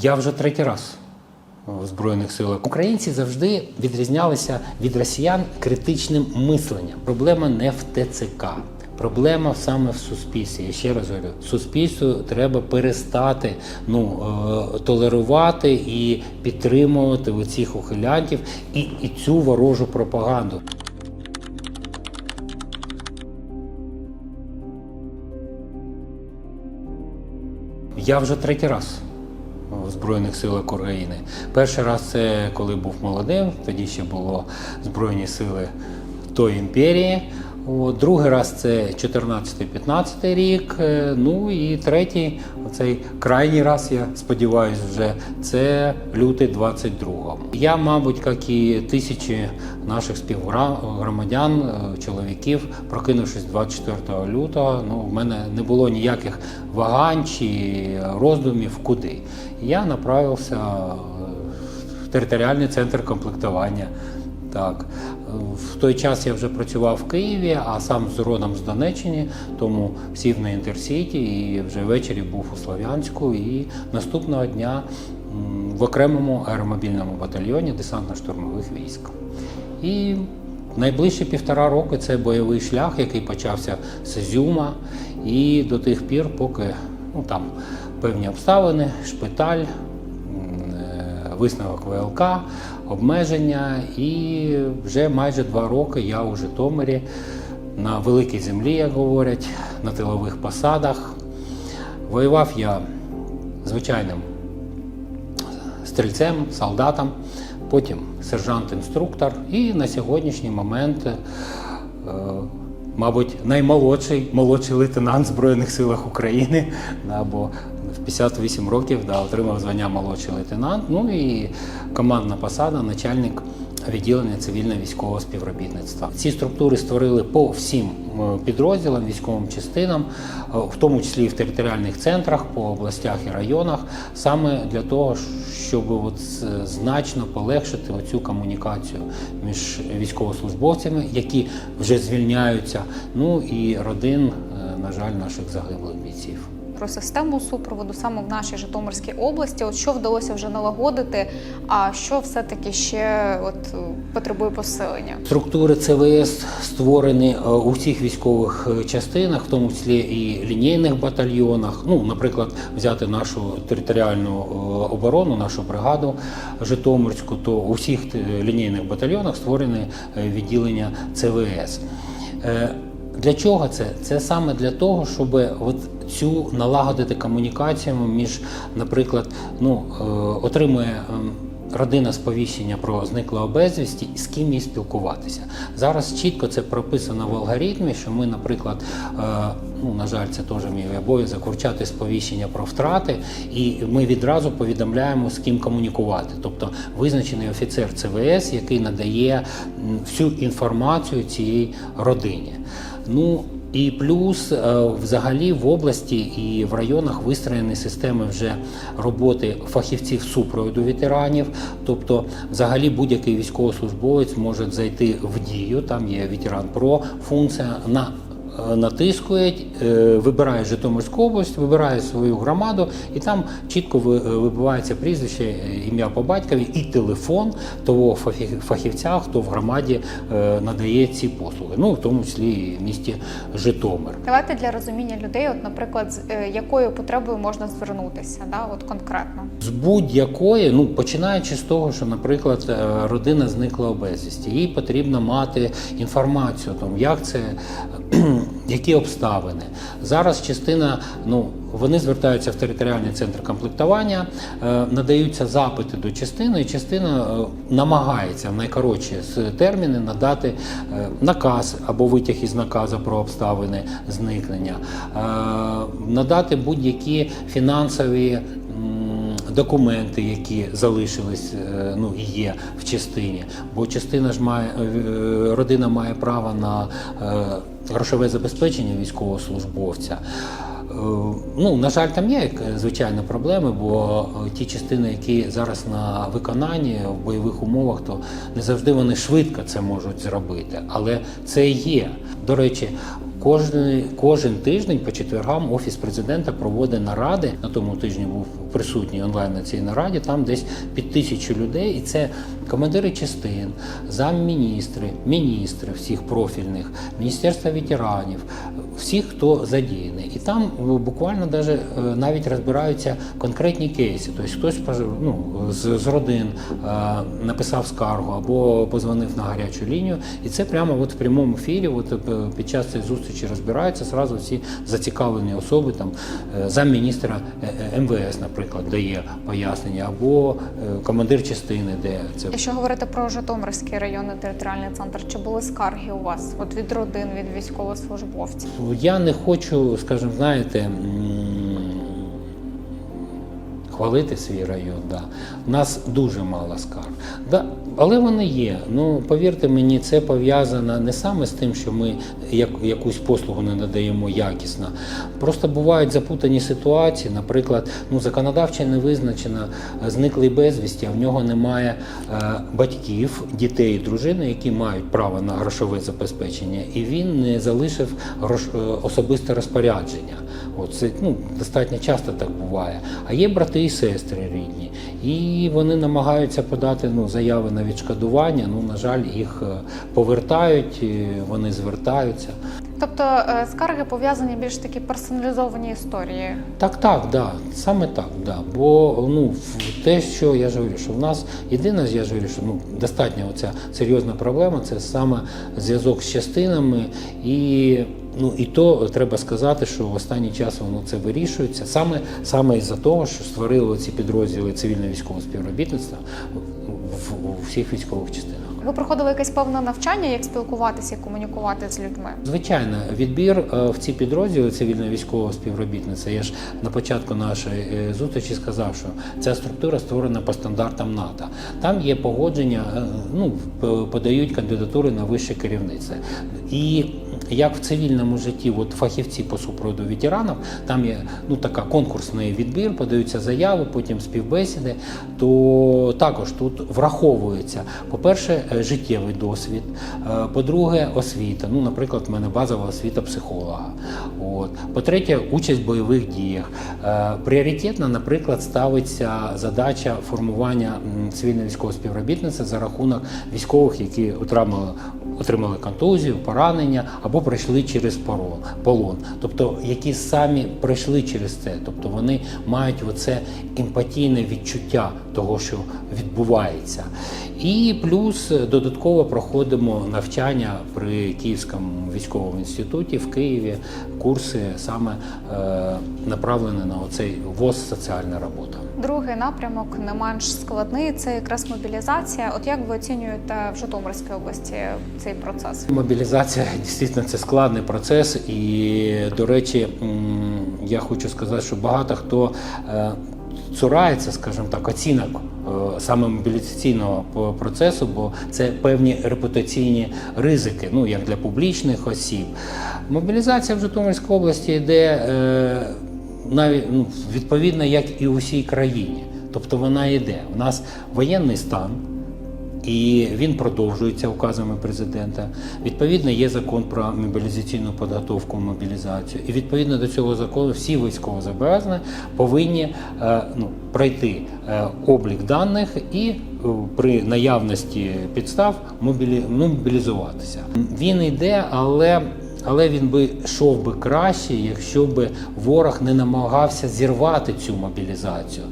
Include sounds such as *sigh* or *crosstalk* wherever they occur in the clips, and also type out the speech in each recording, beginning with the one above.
Я вже третій раз в Збройних силах. Українці завжди відрізнялися від росіян критичним мисленням. Проблема не в ТЦК. Проблема саме в суспільстві. Я ще раз говорю, суспільству треба перестати ну, е, толерувати і підтримувати оцих ухилянтів і, і цю ворожу пропаганду. Я вже третій раз Збройних силах України. Перший раз це коли був молодим, тоді ще було Збройні сили тої імперії. Другий раз це 14-15 рік. Е, Ну і третій, оцей крайній раз, я сподіваюся, вже це лютий 22-го. Я, мабуть, як і тисячі наших співгромадян, е, чоловіків, прокинувшись 24 лютого, ну, в мене не було ніяких вагань чи роздумів, куди. Я направився е, в територіальний центр комплектування. Так, в той час я вже працював в Києві, а сам з родом з Донеччини, тому сів на інтерсіті і вже ввечері був у Слов'янську. І наступного дня в окремому аеромобільному батальйоні десантно-штурмових військ. І найближчі півтора роки це бойовий шлях, який почався з Ізюма, і до тих пір, поки ну, там певні обставини, шпиталь, е, висновок ВЛК, обмеження, і вже майже два роки я у Житомирі на великій землі, як говорять, на тилових посадах. Воював я звичайним стрільцем, солдатом, потім сержант-інструктор, і на сьогоднішній момент, е, мабуть, наймолодший молодший лейтенант Збройних силах України, да, бо в 58 років да, отримав звання молодший лейтенант. Ну і командна посада, начальник відділення цивільно-військового співробітництва. Ці структури створили по всім е, підрозділам, військовим частинам, е, в тому числі і в територіальних центрах по областях і районах, саме для того, щоб от значно полегшити оцю комунікацію між військовослужбовцями, які вже звільняються, ну і родин, е, на жаль, наших загиблих бійців. Про систему супроводу саме в нашій Житомирській області. От що вдалося вже налагодити, а що все-таки ще от потребує посилення? Структури ЦВС створені е, у всіх військових е, частинах, в тому числі і лінійних батальйонах. Ну, наприклад, взяти нашу територіальну е, оборону, нашу бригаду Житомирську, то у всіх лінійних батальйонах створені відділення ЦВС. Для чого це? Це саме для того, щоб от цю налагодити комунікацію між, наприклад, ну, е, отримує ем, родина сповіщення про зниклого безвісті і з ким їй спілкуватися. Зараз чітко це прописано в алгоритмі, що ми, наприклад, е, ну на жаль, це теж мій обов'язок вручати сповіщення про втрати, і ми відразу повідомляємо з ким комунікувати. Тобто визначений офіцер ЦВС, який надає всю інформацію цієї родині. Ну і плюс е, взагалі в області і в районах вистроєні системи вже роботи фахівців супроводу ветеранів. Тобто, взагалі будь-який військовослужбовець може зайти в дію. Там є ветеран Про функція на е, натискує, е, вибирає Житомирську область, вибирає свою громаду, і там чітко е, вибивається прізвище, ім'я по батькові і телефон того фахі- фахівця, хто в громаді надає ці послуги. Ну в тому числі і в місті Житомир. Давайте для розуміння людей, от, наприклад, з якою потребою можна звернутися, да, от конкретно. З будь-якої, ну починаючи з того, що, наприклад, родина зникла безвісті, їй потрібно мати інформацію, там, як це, які обставини. Зараз частина, ну вони звертаються в територіальний центр комплектування, е, надаються запити до частини, і частина е, намагається в найкоротші терміни надати е, наказ або витяг із наказу про обставини зникнення, надати будь-які фінансові. Документи, які залишились, ну і є в частині, бо частина ж має родина має право на грошове забезпечення військовослужбовця. Е, Ну, на жаль, там є як, звичайно проблеми, бо е, ті частини, які зараз на виконанні в бойових умовах, то не завжди вони швидко це можуть зробити, але це є. До речі, Кожен, кожен тиждень по четвергам офіс президента проводить наради. На тому тижні був присутній онлайн на цій нараді. Там десь під тисячу людей, і це командири частин, замміністри, міністри всіх профільних, міністерства ветеранів, всіх, хто задіяний. І там ну, буквально даже, е, навіть розбираються конкретні кейси. Тобто хтось ну, з, з родин е, написав скаргу або позвонив на гарячу лінію. І це прямо от в прямому ефірі, от е, під час цієї зустрічі розбираються зразу всі зацікавлені особи, там замміністра МВС, наприклад, дає пояснення, або командир частини, де це Якщо говорити про Житомирський районний територіальний центр, чи були скарги у вас от від родин, від військовослужбовців? Я не хочу, скажімо, знаєте, хвалити свій район. Да. У нас дуже мало скарг. Да, але вони є. Ну, повірте мені, це пов'язано не саме з тим, що ми як, якусь послугу не надаємо якісно. Просто бувають запутані ситуації. Наприклад, ну, законодавчо не визначено зниклий безвісті, а в нього немає е, батьків, дітей, дружини, які мають право на грошове забезпечення, і він не залишив грош, е, особисте розпорядження. От це ну, достатньо часто так буває. А є брати і сестри рідні, і вони намагаються подати ну, заяви на відшкодування. Ну, на жаль, їх е, повертають, вони звертаються. Тобто е, скарги пов'язані більш такі персоналізовані історії. Так, так, да, саме так, да. Бо ну те, що я ж говорю, що в нас єдине, я ж говорю, що ну достатньо оця серйозна проблема, це саме зв'язок з частинами, і ну і то треба сказати, що в останній час воно це вирішується саме саме із-за того, що створили ці підрозділи цивільно-військового співробітництва в, у всіх військових частинах. Ви проходили якесь певне навчання, як спілкуватися і комунікувати з людьми? Звичайно, відбір е, в ці підрозділи цивільно-військового співробітництва. Я ж на початку нашої е, зустрічі сказав, що ця структура створена по стандартам НАТО. Там є погодження, е, ну подають кандидатури на вище керівництво. І як в цивільному житті, от фахівці по супроводу ветеранів, там є ну така конкурсний відбір, подаються заяви, потім співбесіди. То також тут враховується, по-перше, е, життєвий досвід, е, по-друге, освіта. Ну, наприклад, в мене базова освіта психолога. От. По-третє, участь в бойових діях. Е, Пріоритетно, наприклад, ставиться задача формування цивільно-військового співробітництва за рахунок військових, які отримали, отримали контузію, поранення або пройшли через полон. Тобто, які самі пройшли через це. Тобто вони мають оце емпатійне відчуття того, що відбувається. І плюс е, додатково проходимо навчання при Київському військовому інституті в Києві. Курси саме е, направлені на оцей ВОЗ соціальна робота. Другий напрямок не менш складний це якраз мобілізація. От як ви оцінюєте в Житомирській області цей процес? Мобілізація дійсно це складний процес, і до речі, я хочу сказати, що багато хто е, цурається, скажімо так, оцінок саме мобілізаційного процесу, бо це певні репутаційні ризики, ну як для публічних осіб. Мобілізація в Житомирській області йде е, навіть ну, відповідно, як і у всій країні. Тобто вона йде. У нас воєнний стан. І він продовжується указами президента. Відповідно, є закон про мобілізаційну підготовку, мобілізацію. І відповідно до цього закону всі військовозобов'язані повинні е, ну, пройти е, облік даних і е, при наявності підстав мобілі... мобілізуватися. Він йде, але. Але він би йшов би краще, якщо б ворог не намагався зірвати цю мобілізацію.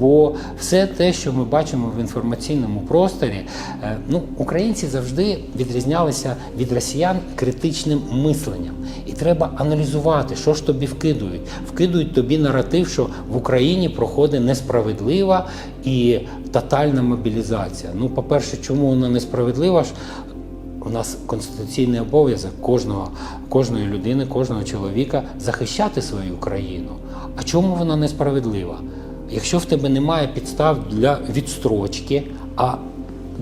Бо все те, що ми бачимо в інформаційному просторі, е, ну українці завжди відрізнялися від росіян критичним мисленням. І треба аналізувати, що ж тобі вкидують. Вкидують тобі наратив, що в Україні проходить несправедлива і тотальна мобілізація. Ну, по-перше, чому вона несправедлива? У нас конституційний обов'язок кожного, кожної людини, кожного чоловіка захищати свою країну. А чому вона несправедлива? Якщо в тебе немає підстав для відстрочки, а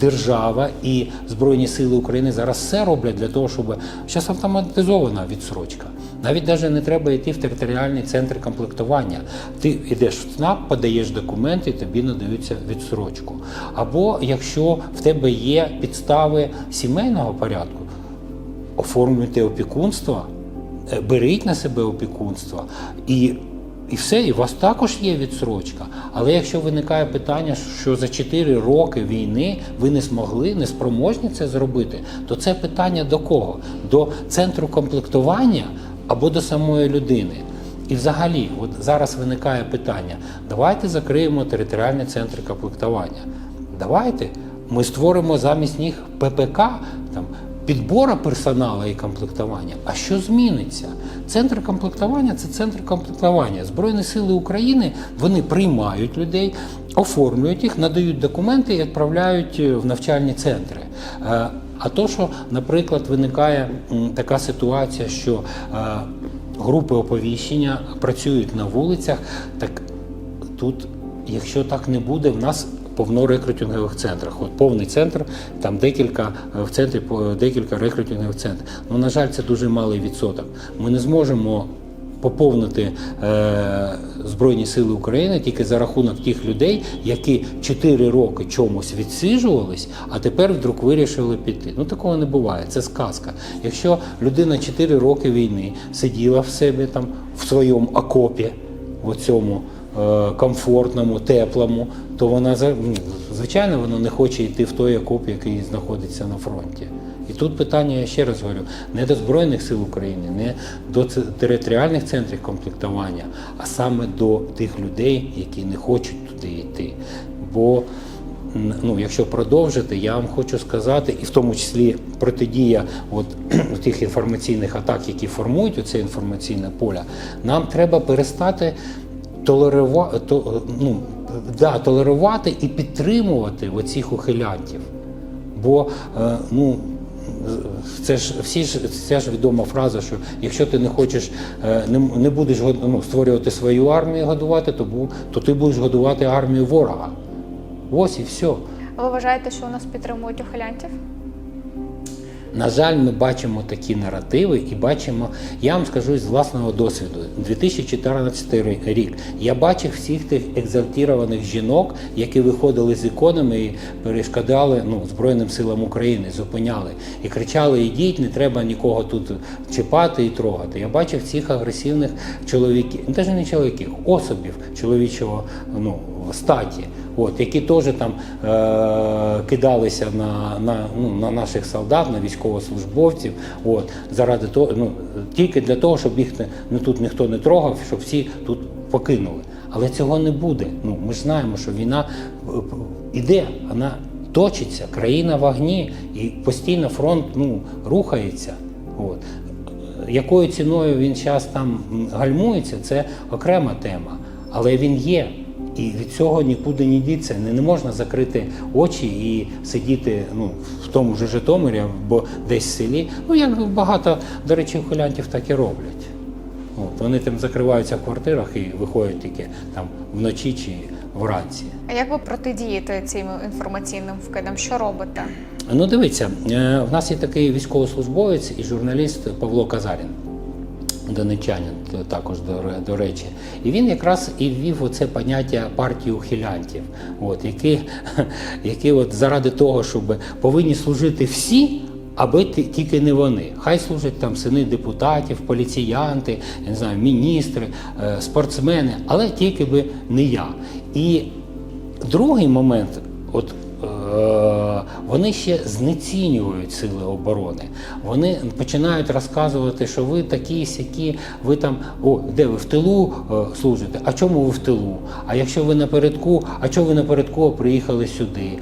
держава і Збройні Сили України зараз все роблять для того, щоб зараз автоматизована відстрочка. Навіть навіть не треба йти в територіальний центр комплектування. Ти йдеш в ЦНАП, подаєш документи, і тобі надаються відстрочку. Або якщо в тебе є підстави сімейного порядку, оформлюйте опікунство. е, беріть на себе опікунство і. І все, і у вас також є відсрочка. Але якщо виникає питання, що за 4 роки війни ви не змогли, не спроможні це зробити, то це питання до кого? До центру комплектування або до самої людини. І взагалі, от зараз виникає питання: давайте закриємо територіальні центри комплектування. Давайте ми створимо замість них ППК. Підбора персоналу і комплектування. А що зміниться? Центр комплектування це центр комплектування. Збройні сили України вони приймають людей, оформлюють їх, надають документи і відправляють е, в навчальні центри. Е, А то, що, наприклад, виникає така ситуація, що е, групи оповіщення працюють на вулицях, так тут, якщо так не буде, в нас повно рекрутингових центрах. От повний центр, там декілька в центрі декілька рекрутингових центрів. Ну, на жаль, це дуже малий відсоток. Ми не зможемо. Поповнити е, Збройні Сили України тільки за рахунок тих людей, які 4 роки чомусь відсиджувались, а тепер вдруг вирішили піти. Ну такого не буває, це сказка. Якщо людина 4 роки війни сиділа в себе там в своєму окопі, в цьому комфортному, теплому, то вона ну, звичайно вона не хоче йти в той окоп, який знаходиться на фронті. І тут питання, я ще раз говорю, не до Збройних сил України, не до територіальних центрів комплектування, а саме до тих людей, які не хочуть туди йти. Бо ну, якщо продовжити, я вам хочу сказати, і в тому числі протидія от, *clears throat* тих інформаційних атак, які формують оце інформаційне поле, нам треба перестати толерувати, то, ну, да, толерувати і підтримувати оцих ухилянтів. Бо е, ну, це ж всі ж ця ж відома фраза, що якщо ти не хочеш, е, не, не будеш ну, створювати свою армію годувати, то, то ти будеш годувати армію ворога. Ось і все. Ви вважаєте, що у нас підтримують ухилянтів? На жаль, ми бачимо такі наративи і бачимо, я вам скажу з власного досвіду, 2014 рік. Я бачив всіх тих екзальтірованих жінок, які виходили з іконами і перешкодали ну, Збройним силам України, зупиняли і кричали: Ідіть, не треба нікого тут чіпати і трогати. Я бачив цих агресивних чоловіків, ну, навіть не чоловіків, особів чоловічого ну, статі, от, які теж там е- кидалися на, на, ну, на наших солдат, на військовослужбовців, от, заради того, ну, тільки для того, щоб їх не, не тут ніхто не трогав, щоб всі тут покинули. Але цього не буде. Ну, ми знаємо, що війна е, іде, вона точиться, країна в огні, і постійно фронт ну, рухається. От. Якою ціною він зараз там гальмується, це окрема тема. Але він є. І від цього нікуди не діться. Не, не можна закрити очі і сидіти ну, в тому ж Житомирі або десь в селі. Ну, як багато, до речі, ухилянтів так і роблять. От, вони там закриваються в квартирах і виходять тільки там вночі чи вранці. А як ви протидієте цим інформаційним вкидам? Що робите? Ну, дивіться, е, в нас є такий військовослужбовець і журналіст Павло Казарін, донечанин також до, речі. І він якраз і ввів оце поняття партії ухилянтів, от, які, *laughs* які от заради того, щоб повинні служити всі. Аби ті- тільки не вони. Хай служать там сини депутатів, поліціянти, я не знаю, міністри, е, спортсмени, але тільки би не я. І другий момент, от вони ще знецінюють сили оборони. Вони починають розказувати, що ви такі сякі, ви там, о, де ви в тилу е, служите? А чому ви в тилу? А якщо ви напередку, а чому ви напередку приїхали сюди?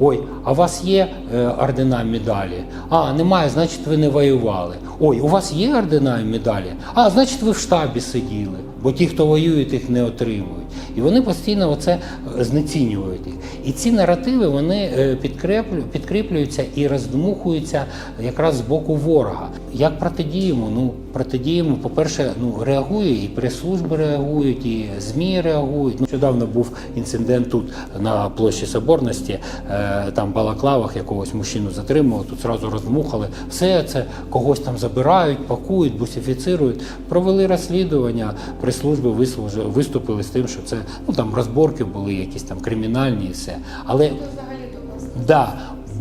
Ой, а у вас є е, ордена медалі? А, немає, значить ви не воювали. Ой, у вас є ордена і медалі? А, значить ви в штабі сиділи, бо ті, хто воюють, їх не отримують. І вони постійно оце е, знецінюють. І ці наративи вони е, підкріплюються і роздмухуються якраз з боку ворога. Як протидіємо? Ну, протидіємо, по-перше, ну, реагує, і прес-служби реагують, і ЗМІ реагують. Ну, Нещодавно був інцидент тут на площі Соборності, е, там в Балаклавах якогось мужчину затримували, тут зразу роздмухали. Все це когось там забирають, пакують, бусифіцирують. Провели розслідування, прес-служби виступили з тим, що це ну, там розборки були, якісь там кримінальні і все. Але Да,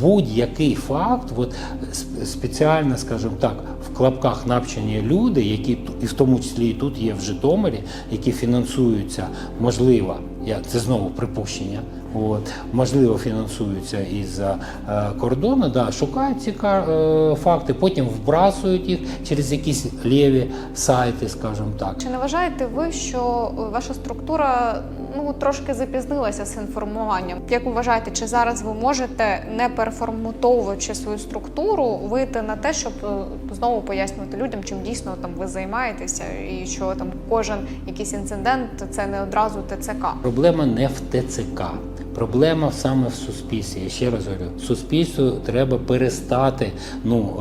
будь-який факт, от, сп- спеціально, скажімо так, в клапках навчені люди, які і в тому числі і тут є в Житомирі, які фінансуються, можливо, я це знову припущення. От, можливо, фінансуються із е, кордону, да, шукають ці е, факти, потім вбрасують їх через якісь ліві сайти, скажімо так. Чи не вважаєте ви, що е, ваша структура ну трошки запізнилася з інформуванням? Як ви вважаєте, чи зараз ви можете, не переформатовуючи свою структуру, вийти на те, щоб знову пояснювати людям, чим дійсно там ви займаєтеся, і що там кожен якийсь інцидент це не одразу ТЦК? Проблема не в ТЦК. Проблема саме в суспільстві. Я ще раз говорю, суспільству треба перестати ну,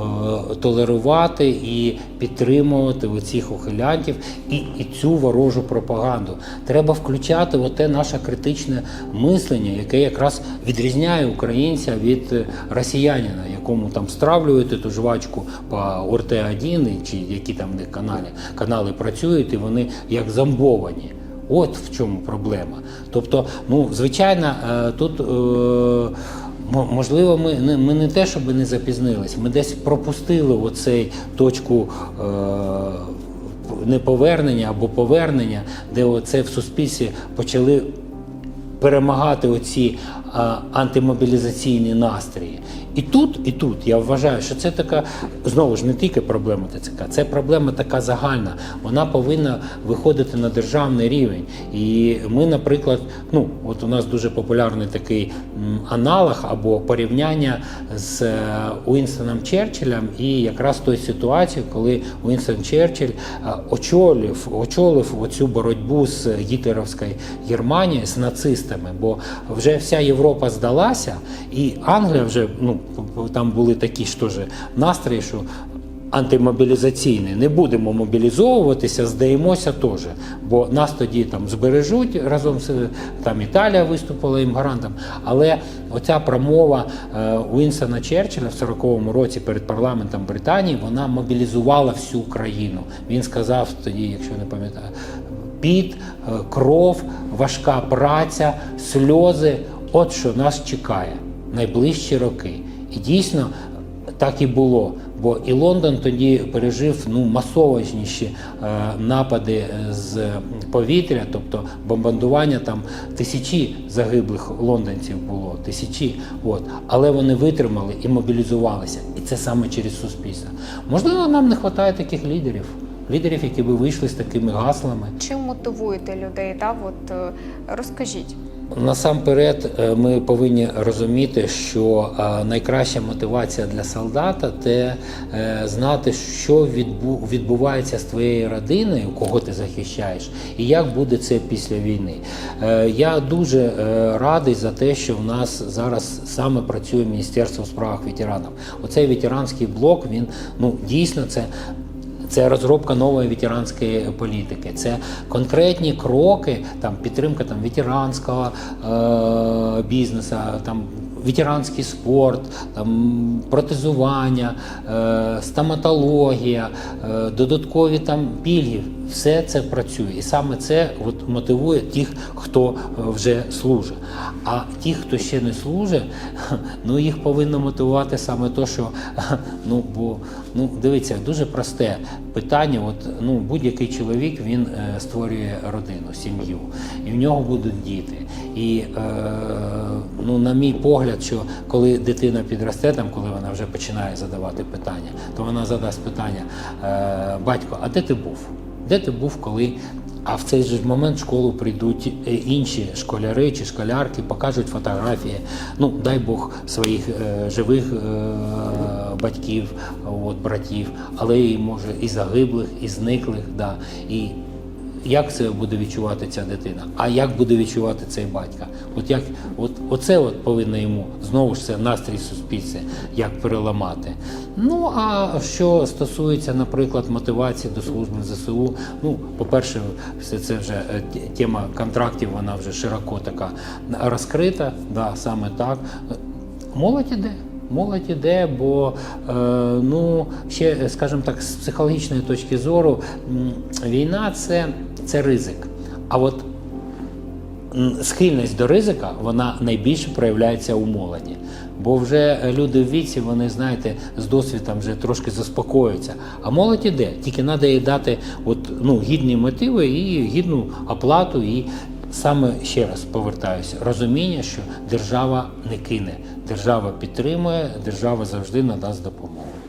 е, толерувати і підтримувати оцих ухилянтів і, і цю ворожу пропаганду. Треба включати оте наше критичне мислення, яке якраз відрізняє українця від е, росіянина, якому там стравлюєте ту жвачку по ОРТ-1 чи які там в них каналі, канали працюють, і вони як зомбовані. От в чому проблема. Тобто, ну звичайно, е, тут е, можливо, ми ми не те, щоб не запізнились, ми десь пропустили оцей точку. Е, Неповернення або повернення, де оце в суспільстві почали перемагати оці антимобілізаційні настрої. І тут, і тут я вважаю, що це така знову ж не тільки проблема ТЦК, це проблема така загальна. Вона повинна виходити на державний рівень. І ми, наприклад, ну от у нас дуже популярний такий аналог або порівняння з е, Уінстоном Черчиллем і якраз той ситуацією, коли Уінстон Черчилль е, очолив, очолив оцю боротьбу з гітлерівською Германією з нацистами, бо вже вся Європа здалася, і Англія вже ну там були такі ж теж настрої, що антимобілізаційний. Не будемо мобілізовуватися, здаємося теж. Бо нас тоді там збережуть разом з там Італія виступила їм гарантом. Але оця промова е, Уінстона Черчилля в 40-му році перед парламентом Британії вона мобілізувала всю країну. Він сказав тоді, якщо не пам'ятаю, піт, е, кров, важка праця, сльози. От що нас чекає найближчі роки. І дійсно так і було. Бо і Лондон тоді пережив ну масованіші е, напади е, з повітря, тобто бомбардування там тисячі загиблих лондонців було, тисячі. От. Але вони витримали і мобілізувалися. І це саме через суспільство. Можливо, нам не вистачає таких лідерів, лідерів, які би вийшли з такими гаслами. Чим мотивуєте людей? Да? От, е, розкажіть. Насамперед, е, ми повинні розуміти, що е, найкраща мотивація для солдата це е, знати, що відбувається з твоєю родиною, кого ти захищаєш, і як буде це після війни. Я дуже радий за те, що в нас зараз саме працює Міністерство у справах ветеранів. Оцей ветеранський блок він ну дійсно це. Це розробка нової ветеранської політики, це конкретні кроки, там підтримка там ветеранського е- бізнесу, там ветеранський спорт, там протезування, е- стоматологія, е- додаткові там пільги. Все це працює, і саме це от мотивує тих, хто е, вже служить. А ті, хто ще не служить, *laughs* ну їх повинно мотивувати саме то, що *laughs* ну бо ну дивіться, дуже просте питання. От ну будь-який чоловік він е, створює родину, сім'ю, і в нього будуть діти. І е, ну, на мій погляд, що коли дитина підросте, там коли вона вже починає задавати питання, то вона задасть питання: е, батько, а де ти був? Де ти був, коли а в цей же момент в школу прийдуть е, інші школяри чи школярки, покажуть фотографії. Ну, дай Бог своїх е, живих е, батьків, от, братів, але і може і загиблих, і зниклих. Да. І як це буде відчувати ця дитина? А як буде відчувати цей батька? От як от оце от повинно йому знову ж це настрій суспільства, як переламати. Ну а що стосується, наприклад, мотивації до служби ЗСУ, ну по-перше, все це вже е, тема контрактів, вона вже широко така розкрита. Да, саме так. Молодь іде. Молодь іде, бо е, ну ще, скажімо так, з психологічної точки зору, війна це, це ризик. А от схильність до ризика вона найбільше проявляється у молоді. Бо вже люди в віці, вони знаєте, з досвідом вже трошки заспокоюються. А молодь іде, тільки треба їй дати от, ну, гідні мотиви і гідну оплату. І саме ще раз повертаюся, розуміння, що держава не кине, держава підтримує, держава завжди надасть допомогу.